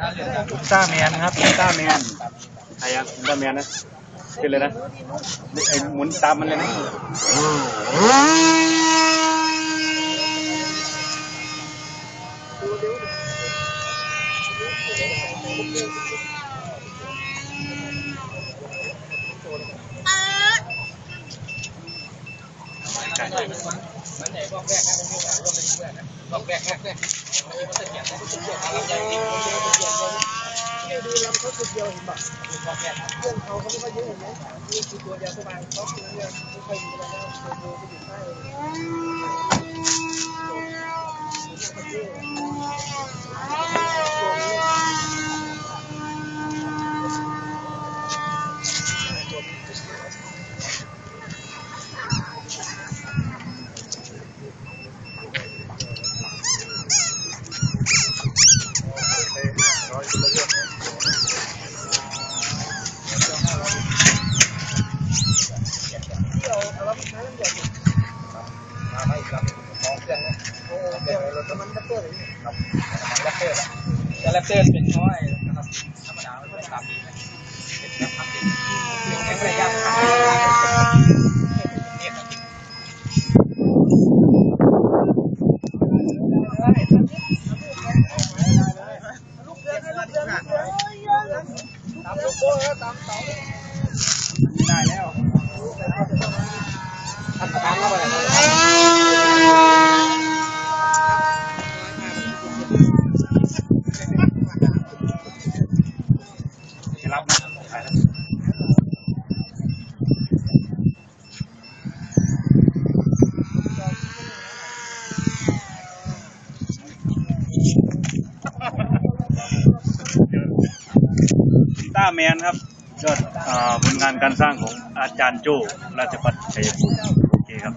ต้าแมนครับต้าแมนอะไรอะต้าแมนนะขึ้นเลยนะไอ้หมุนตามมันเลยนะ ช่มันไหนรอบแรกนะมันไม่ไหวรอบแรกแรกนะรอบแรกแรกแรกมันยังไม่ตะเกียบนะตะเกียอะไรอย่างนี้มันยังเกียบเลยนี่ดูลำเคนเดียวเห็นป่ะเพื่อนเขาเขาไม่ค่อยเยอะเห็นไหมนี่คืตัวเดียวสบายเขาคือเรื่องไม่ค่อยมีอะไรกัวเดียวก็อยู่ใต้ลย รถมันแรปเตอร์ครับแรปเตอร์แล้วแรปเตอร์เป็นน้อยนะครับธรรมดาไม่ตามดีนะเป็นแบบพับดีเสียงแข็งแรงยากตามเสาเลยได้แล้ว ต้าแมนครับยอดผลงานการสร้างของอาจารย์โจ้ราชพัฒน์ชัยภูมิโอเคครับ